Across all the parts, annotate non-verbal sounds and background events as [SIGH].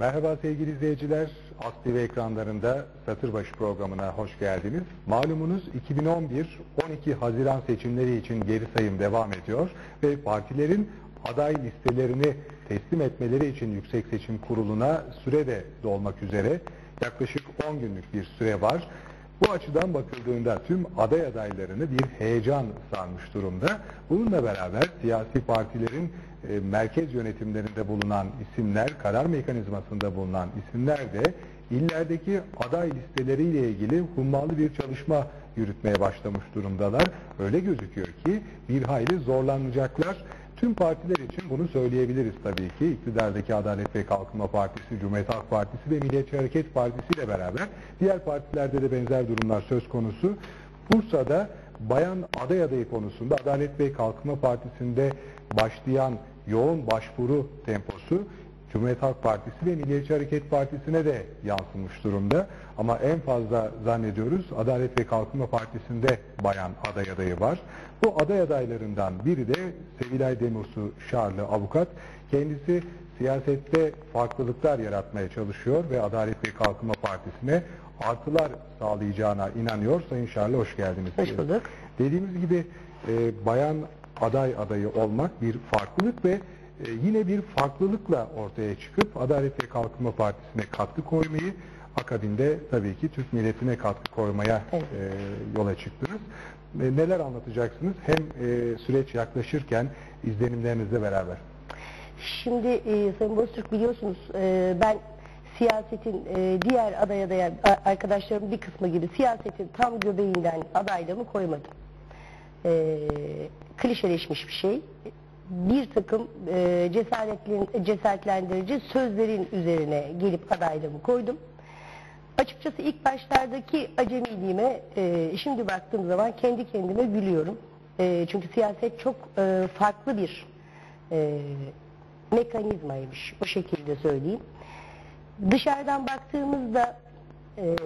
Merhaba sevgili izleyiciler. TV ekranlarında Satırbaşı programına hoş geldiniz. Malumunuz 2011-12 Haziran seçimleri için geri sayım devam ediyor ve partilerin aday listelerini teslim etmeleri için Yüksek Seçim Kurulu'na süre de dolmak üzere yaklaşık 10 günlük bir süre var. Bu açıdan bakıldığında tüm aday adaylarını bir heyecan sarmış durumda. Bununla beraber siyasi partilerin e, merkez yönetimlerinde bulunan isimler, karar mekanizmasında bulunan isimler de illerdeki aday listeleriyle ilgili hummalı bir çalışma yürütmeye başlamış durumdalar. Öyle gözüküyor ki bir hayli zorlanacaklar. Tüm partiler için bunu söyleyebiliriz tabii ki. İktidardaki Adalet ve Kalkınma Partisi, Cumhuriyet Halk Partisi ve Milliyetçi Hareket Partisi ile beraber diğer partilerde de benzer durumlar söz konusu. Bursa'da bayan aday adayı konusunda Adalet ve Kalkınma Partisi'nde başlayan yoğun başvuru temposu Cumhuriyet Halk Partisi ve Milliyetçi Hareket Partisi'ne de yansımış durumda. Ama en fazla zannediyoruz Adalet ve Kalkınma Partisi'nde bayan aday adayı var. Bu aday adaylarından biri de Sevilay Demirsu Şarlı avukat. Kendisi siyasette farklılıklar yaratmaya çalışıyor ve Adalet ve Kalkınma Partisi'ne artılar sağlayacağına inanıyor. Sayın Şarlı hoş geldiniz. Hoş bulduk. Dediğimiz gibi e, bayan aday adayı olmak bir farklılık ve e, yine bir farklılıkla ortaya çıkıp Adalet ve Kalkınma Partisi'ne katkı koymayı akabinde tabii ki Türk milletine katkı koymaya Evet. e, yola çıktınız. E, neler anlatacaksınız? Hem e, süreç yaklaşırken izlenimlerinizle beraber. Şimdi e, Sayın Boztürk biliyorsunuz e, ben siyasetin diğer aday aday arkadaşlarım bir kısmı gibi siyasetin tam göbeğinden adaylığımı koymadım. Klişeleşmiş bir şey. Bir takım e, cesaretlen- cesaretlendirici sözlerin üzerine gelip adaylığımı koydum. Açıkçası ilk başlardaki acemiliğime e, şimdi baktığım zaman kendi kendime gülüyorum. E, çünkü siyaset çok e, farklı bir e, mekanizmaymış. O şekilde söyleyeyim. Dışarıdan baktığımızda e,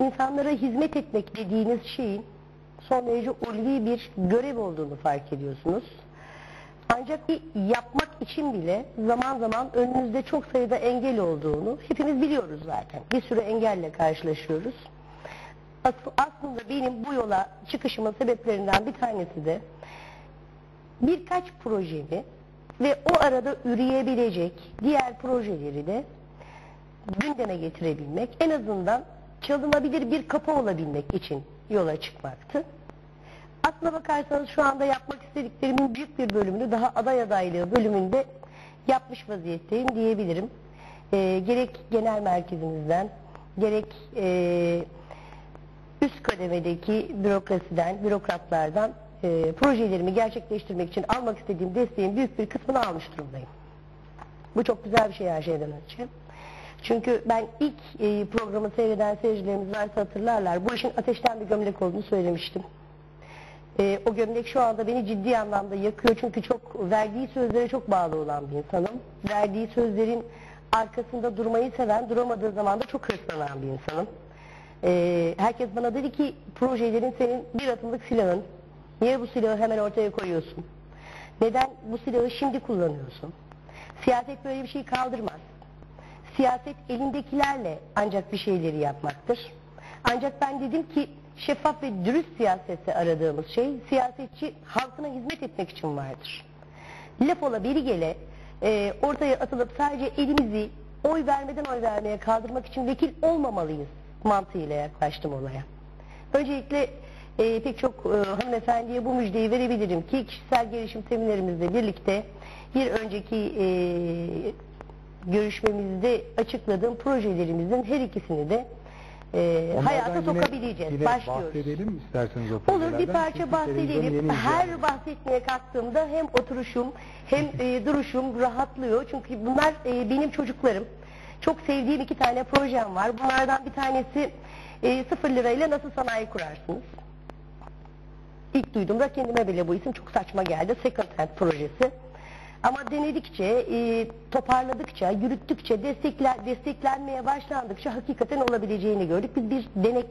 insanlara hizmet etmek dediğiniz şeyin son derece ulvi bir görev olduğunu fark ediyorsunuz. Ancak bir yapmak için bile zaman zaman önünüzde çok sayıda engel olduğunu hepimiz biliyoruz zaten. Bir sürü engelle karşılaşıyoruz. As- aslında benim bu yola çıkışımın sebeplerinden bir tanesi de birkaç projemi ve o arada üreyebilecek diğer projeleri de gündeme getirebilmek, en azından çalınabilir bir kapı olabilmek için yola çıkmaktı. Aslına bakarsanız şu anda yapmak istediklerimin büyük bir bölümünü daha aday adaylığı bölümünde yapmış vaziyetteyim diyebilirim. Ee, gerek genel merkezimizden, gerek e, üst kademedeki bürokrasiden, bürokratlardan e, projelerimi gerçekleştirmek için almak istediğim desteğin büyük bir kısmını almış durumdayım. Bu çok güzel bir şey her şeyden önce. Çünkü ben ilk e, programı seyreden seyircilerimiz varsa hatırlarlar. Bu işin ateşten bir gömlek olduğunu söylemiştim. E, o gömlek şu anda beni ciddi anlamda yakıyor. Çünkü çok verdiği sözlere çok bağlı olan bir insanım. Verdiği sözlerin arkasında durmayı seven, duramadığı zaman da çok hırslanan bir insanım. E, herkes bana dedi ki projelerin senin bir atımlık silahın. Niye bu silahı hemen ortaya koyuyorsun? Neden bu silahı şimdi kullanıyorsun? Siyaset böyle bir şey kaldırmaz. Siyaset elindekilerle ancak bir şeyleri yapmaktır. Ancak ben dedim ki şeffaf ve dürüst siyasette aradığımız şey siyasetçi halkına hizmet etmek için vardır. Laf ola biri gele e, ortaya atılıp sadece elimizi oy vermeden oy vermeye kaldırmak için vekil olmamalıyız mantığıyla yaklaştım olaya. Öncelikle e, pek çok e, hanımefendiye bu müjdeyi verebilirim ki kişisel gelişim seminerimizle birlikte bir önceki e, görüşmemizde açıkladığım projelerimizin her ikisini de e, Onlardan hayata yine- sokabileceğiz. Yine Başlıyoruz. bahsedelim isterseniz o Olur bir parça bahsedelim. Her bahsetmeye kalktığımda hem oturuşum hem e, [LAUGHS] duruşum rahatlıyor. Çünkü bunlar e, benim çocuklarım. Çok sevdiğim iki tane projem var. Bunlardan bir tanesi e, sıfır lirayla nasıl sanayi kurarsınız? İlk duyduğumda kendime bile bu isim çok saçma geldi. Second Hand projesi. Ama denedikçe, e, toparladıkça, yürüttükçe, destekler, desteklenmeye başlandıkça hakikaten olabileceğini gördük. Biz bir denek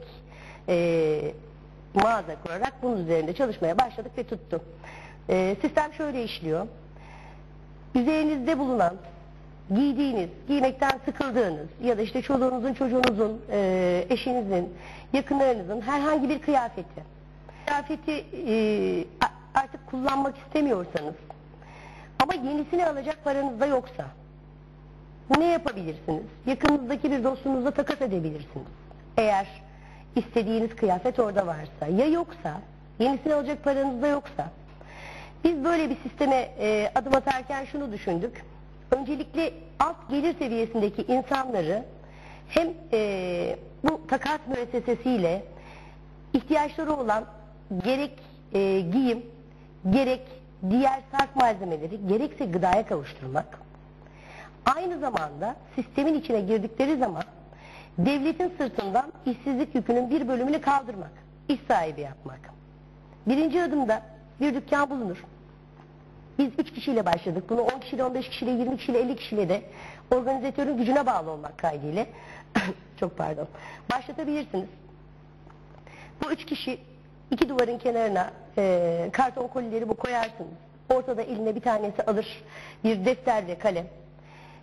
e, mağaza kurarak bunun üzerinde çalışmaya başladık ve tuttu. E, sistem şöyle işliyor. Üzerinizde bulunan giydiğiniz, giymekten sıkıldığınız ya da işte çoluğunuzun, çocuğunuzun, e, eşinizin, yakınlarınızın herhangi bir kıyafeti, kıyafeti e, artık kullanmak istemiyorsanız ama yenisini alacak paranız da yoksa ne yapabilirsiniz? Yakınınızdaki bir dostunuzla takas edebilirsiniz. Eğer istediğiniz kıyafet orada varsa ya yoksa yenisini alacak paranız da yoksa biz böyle bir sisteme e, adım atarken şunu düşündük. Öncelikle alt gelir seviyesindeki insanları hem e, bu takas müessesesiyle ihtiyaçları olan gerek e, giyim, gerek diğer sarf malzemeleri, gerekse gıdaya kavuşturmak. Aynı zamanda sistemin içine girdikleri zaman devletin sırtından işsizlik yükünün bir bölümünü kaldırmak, iş sahibi yapmak. Birinci adımda bir dükkan bulunur. Biz 3 kişiyle başladık. Bunu 10 kişiyle, 15 kişiyle, 20 kişiyle, 50 kişiyle de organizatörün gücüne bağlı olmak kaydıyla [COUGHS] çok pardon başlatabilirsiniz. Bu üç kişi iki duvarın kenarına e, karton kolileri bu koyarsınız. Ortada eline bir tanesi alır bir defter ve kalem.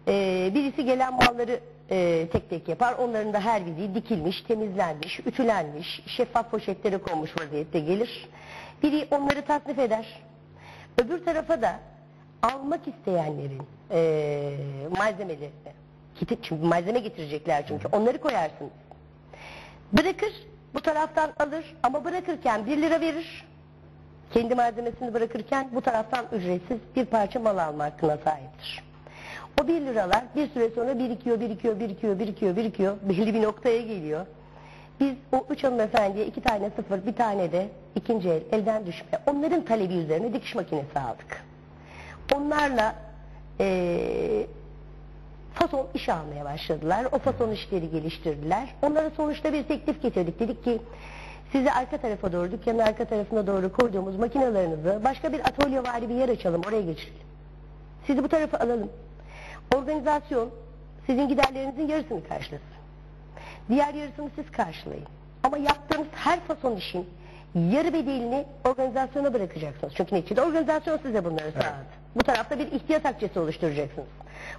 E, birisi gelen malları e, tek tek yapar. Onların da her biri dikilmiş, temizlenmiş, ütülenmiş, şeffaf poşetlere konmuş vaziyette gelir. Biri onları tasnif eder. Öbür tarafa da almak isteyenlerin e, malzemelerini, çünkü malzeme getirecekler çünkü onları koyarsınız. Bırakır, bu taraftan alır ama bırakırken 1 lira verir. Kendi malzemesini bırakırken bu taraftan ücretsiz bir parça mal alma hakkına sahiptir. O 1 liralar bir süre sonra birikiyor, birikiyor, birikiyor, birikiyor, birikiyor. [LAUGHS] Belli bir noktaya geliyor. Biz o üç hanımefendiye iki tane sıfır, bir tane de ikinci el, elden düşme. Onların talebi üzerine dikiş makinesi aldık. Onlarla eee fason iş almaya başladılar. O fason işleri geliştirdiler. Onlara sonuçta bir teklif getirdik. Dedik ki size arka tarafa doğru, dükkanın arka tarafına doğru koyduğumuz makinalarınızı başka bir atölye vari bir yer açalım, oraya geçirelim. Sizi bu tarafa alalım. Organizasyon sizin giderlerinizin yarısını karşılasın. Diğer yarısını siz karşılayın. Ama yaptığınız her fason işin yarı bedelini organizasyona bırakacaksınız. Çünkü neticede organizasyon size bunları sağladı. Bu tarafta bir ihtiyaç akçesi oluşturacaksınız.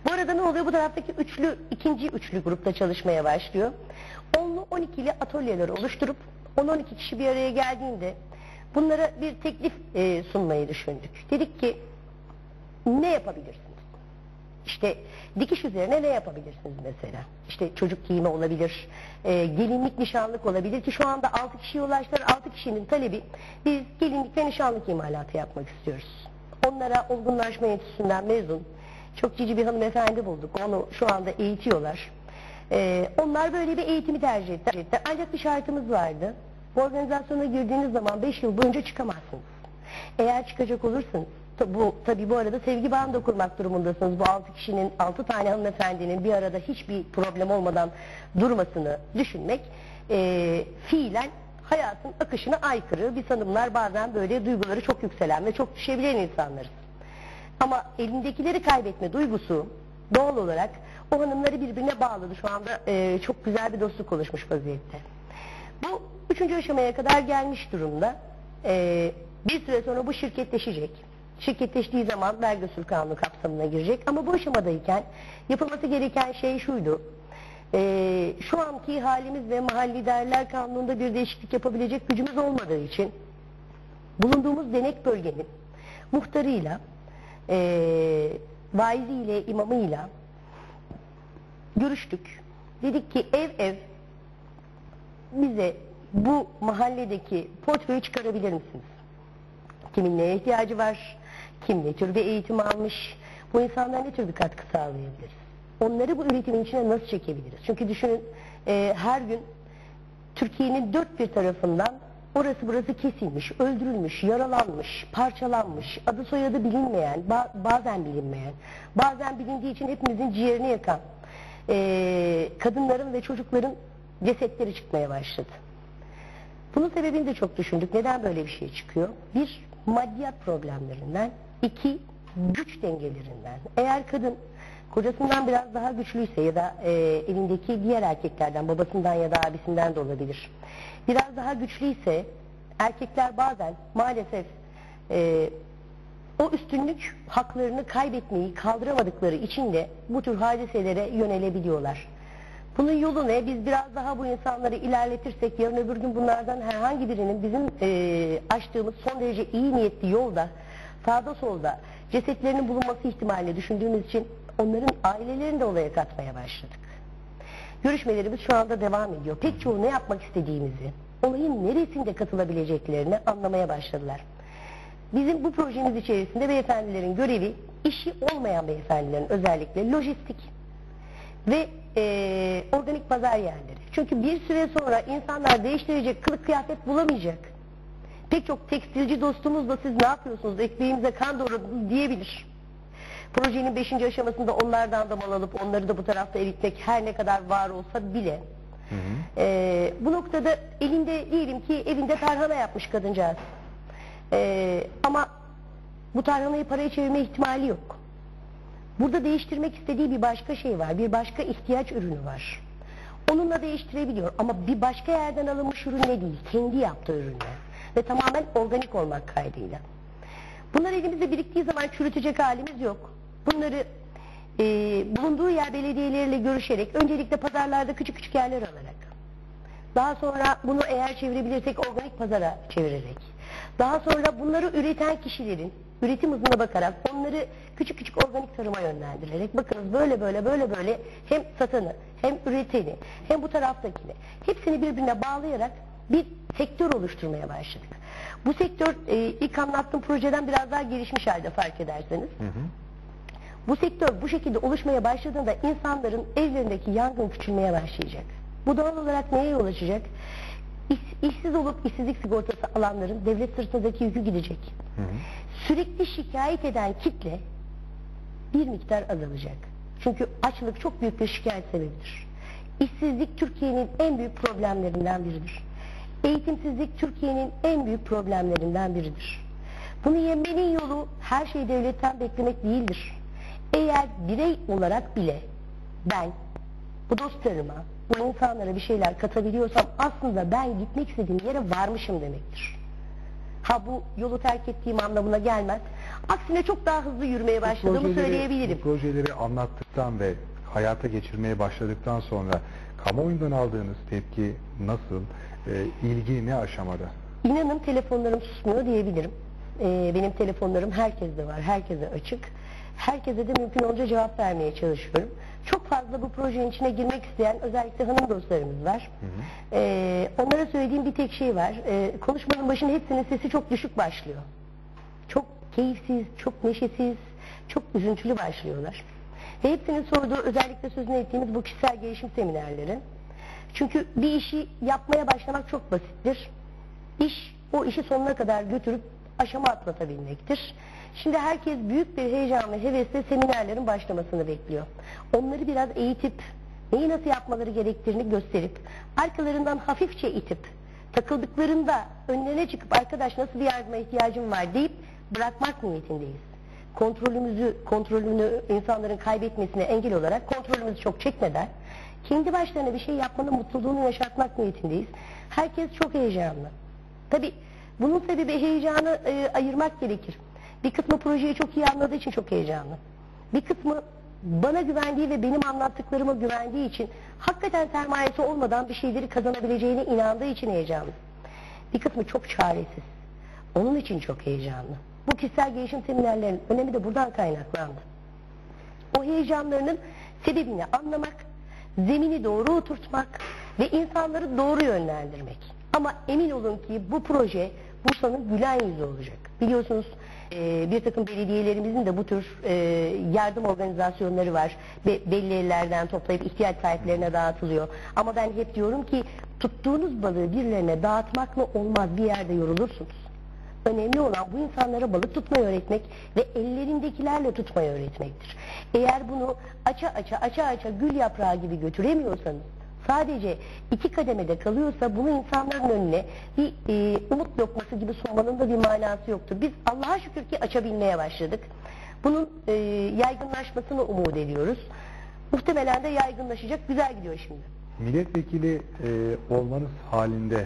Bu arada ne oluyor? Bu taraftaki üçlü, ikinci üçlü grupta çalışmaya başlıyor. 10'lu 12'li atölyeler oluşturup 10-12 kişi bir araya geldiğinde bunlara bir teklif e, sunmayı düşündük. Dedik ki ne yapabilirsiniz? İşte dikiş üzerine ne yapabilirsiniz mesela? İşte çocuk giyimi olabilir, e, gelinlik nişanlık olabilir ki şu anda 6 kişiye ulaştılar. 6 kişinin talebi biz gelinlik ve nişanlık imalatı yapmak istiyoruz. Onlara olgunlaşma enstitüsünden mezun çok cici bir hanımefendi bulduk. Onu şu anda eğitiyorlar. E, onlar böyle bir eğitimi tercih ettiler. Ancak bir şartımız vardı. Bu organizasyona girdiğiniz zaman 5 yıl boyunca çıkamazsınız. Eğer çıkacak olursanız bu tabii bu arada sevgi bağını da kurmak durumundasınız. Bu altı kişinin, altı tane hanımefendinin bir arada hiçbir problem olmadan durmasını düşünmek e, fiilen hayatın akışına aykırı. Biz hanımlar bazen böyle duyguları çok yükselen ve çok düşebilen insanlarız. Ama elindekileri kaybetme duygusu doğal olarak o hanımları birbirine bağladı. Şu anda e, çok güzel bir dostluk oluşmuş vaziyette. Bu üçüncü aşamaya kadar gelmiş durumda. E, bir süre sonra bu şirketleşecek. Şirketleştiği zaman vergi usul kanunu kapsamına girecek. Ama bu aşamadayken yapılması gereken şey şuydu. E, şu anki halimiz ve mahalli değerler kanununda bir değişiklik yapabilecek gücümüz olmadığı için bulunduğumuz denek bölgenin muhtarıyla, e, vaiziyle, imamıyla görüştük. Dedik ki ev ev bize bu mahalledeki portföyü çıkarabilir misiniz? Kimin neye ihtiyacı var? Kim ne tür bir eğitim almış? Bu insanlara ne tür bir katkı sağlayabiliriz? Onları bu üretimin içine nasıl çekebiliriz? Çünkü düşünün e, her gün Türkiye'nin dört bir tarafından orası burası kesilmiş, öldürülmüş, yaralanmış, parçalanmış, adı soyadı bilinmeyen, ba- bazen bilinmeyen, bazen bilindiği için hepimizin ciğerini yakan e, kadınların ve çocukların cesetleri çıkmaya başladı. Bunun sebebini de çok düşündük. Neden böyle bir şey çıkıyor? Bir, maddiyat problemlerinden. iki güç dengelerinden. Eğer kadın kocasından biraz daha güçlüyse ya da e, elindeki diğer erkeklerden, babasından ya da abisinden de olabilir. Biraz daha güçlüyse erkekler bazen maalesef e, o üstünlük haklarını kaybetmeyi kaldıramadıkları için de bu tür hadiselere yönelebiliyorlar. Bunun yolu ne? Biz biraz daha bu insanları ilerletirsek yarın öbür gün bunlardan herhangi birinin bizim eee açtığımız son derece iyi niyetli yolda sağda solda cesetlerinin bulunması ihtimalini düşündüğümüz için onların ailelerini de olaya katmaya başladık. Görüşmelerimiz şu anda devam ediyor. Pek çoğu ne yapmak istediğimizi, olayın neresinde katılabileceklerini anlamaya başladılar. Bizim bu projemiz içerisinde beyefendilerin görevi işi olmayan beyefendilerin özellikle lojistik ve eee, organik pazar yerleri. Çünkü bir süre sonra insanlar değiştirecek kılık kıyafet bulamayacak. Pek çok tekstilci dostumuz da siz ne yapıyorsunuz ekmeğimize kan doğradınız diyebilir. Projenin 5. aşamasında onlardan da mal alıp onları da bu tarafta eritmek her ne kadar var olsa bile ee, bu noktada elinde diyelim ki evinde tarhana yapmış kadıncağız. Ee, ama bu tarhanayı paraya çevirme ihtimali yok. Burada değiştirmek istediği bir başka şey var. Bir başka ihtiyaç ürünü var. Onunla değiştirebiliyor ama bir başka yerden alınmış ürünle değil. Kendi yaptığı ürünle. Ve tamamen organik olmak kaydıyla. Bunlar elimizde biriktiği zaman çürütecek halimiz yok. Bunları e, bulunduğu yer belediyeleriyle görüşerek öncelikle pazarlarda küçük küçük yerler alarak daha sonra bunu eğer çevirebilirsek organik pazara çevirerek daha sonra bunları üreten kişilerin üretim hızına bakarak onları küçük küçük organik tarıma yönlendirerek bakınız böyle böyle böyle böyle hem satanı hem üreteni hem bu taraftakini hepsini birbirine bağlayarak bir sektör oluşturmaya başladık. Bu sektör e, ilk anlattığım projeden biraz daha gelişmiş halde fark ederseniz. Bu sektör bu şekilde oluşmaya başladığında insanların evlerindeki yangın küçülmeye başlayacak. Bu doğal olarak neye yol açacak? İş- işsiz olup işsizlik sigortası alanların devlet sırtındaki yükü gidecek. Sürekli şikayet eden kitle bir miktar azalacak. Çünkü açlık çok büyük bir şikayet sebebidir. İşsizlik Türkiye'nin en büyük problemlerinden biridir. Eğitimsizlik Türkiye'nin en büyük problemlerinden biridir. Bunu yenmenin yolu her şeyi devletten beklemek değildir. Eğer birey olarak bile ben bu dostlarıma, bu insanlara bir şeyler katabiliyorsam aslında ben gitmek istediğim yere varmışım demektir. Ha bu yolu terk ettiğim anlamına gelmez. Aksine çok daha hızlı yürümeye başladığımı projeleri- söyleyebilirim. Bu projeleri anlattıktan ve hayata geçirmeye başladıktan sonra kamuoyundan aldığınız tepki nasıl? Ee, ilgi ne aşamada? İnanın telefonlarım susmuyor diyebilirim. Ee, benim telefonlarım herkeste var, herkese açık. Herkese de mümkün olunca cevap vermeye çalışıyorum. Çok fazla bu projenin içine girmek isteyen özellikle hanım dostlarımız var. Ee, onlara söylediğim bir tek şey var. Ee, konuşmanın başında hepsinin sesi çok düşük başlıyor. Çok keyifsiz, çok neşesiz, çok üzüntülü başlıyorlar. Ve hepsinin sorduğu özellikle sözünü ettiğimiz bu kişisel gelişim seminerleri. Çünkü bir işi yapmaya başlamak çok basittir. İş o işi sonuna kadar götürüp aşama atlatabilmektir. Şimdi herkes büyük bir heyecan ve hevesle seminerlerin başlamasını bekliyor. Onları biraz eğitip neyi nasıl yapmaları gerektiğini gösterip arkalarından hafifçe itip takıldıklarında önlerine çıkıp arkadaş nasıl bir yardıma ihtiyacım var deyip bırakmak niyetindeyiz. Kontrolümüzü, kontrolünü insanların kaybetmesine engel olarak kontrolümüzü çok çekmeden kendi başlarına bir şey yapmanın mutluluğunu yaşatmak niyetindeyiz. Herkes çok heyecanlı. Tabi bunun sebebi heyecanı e, ayırmak gerekir. Bir kısmı projeyi çok iyi anladığı için çok heyecanlı. Bir kısmı bana güvendiği ve benim anlattıklarıma güvendiği için hakikaten sermayesi olmadan bir şeyleri kazanabileceğine inandığı için heyecanlı. Bir kısmı çok çaresiz. Onun için çok heyecanlı. Bu kişisel gelişim seminerlerinin önemi de buradan kaynaklandı. O heyecanlarının sebebini anlamak, zemini doğru oturtmak ve insanları doğru yönlendirmek. Ama emin olun ki bu proje Bursa'nın gülen yüzü olacak. Biliyorsunuz e, bir takım belediyelerimizin de bu tür e, yardım organizasyonları var. Ve belli ellerden toplayıp ihtiyaç sahiplerine dağıtılıyor. Ama ben hep diyorum ki tuttuğunuz balığı birilerine dağıtmakla olmaz bir yerde yorulursunuz. Önemli olan bu insanlara balık tutmayı öğretmek ve ellerindekilerle tutmayı öğretmektir. Eğer bunu aça aça aça aça gül yaprağı gibi götüremiyorsanız sadece iki kademede kalıyorsa bunu insanların önüne bir e, umut lokması gibi sunmanın da bir manası yoktur. Biz Allah'a şükür ki açabilmeye başladık. Bunun e, yaygınlaşmasını umut ediyoruz. Muhtemelen de yaygınlaşacak. Güzel gidiyor şimdi. Milletvekili e, olmanız halinde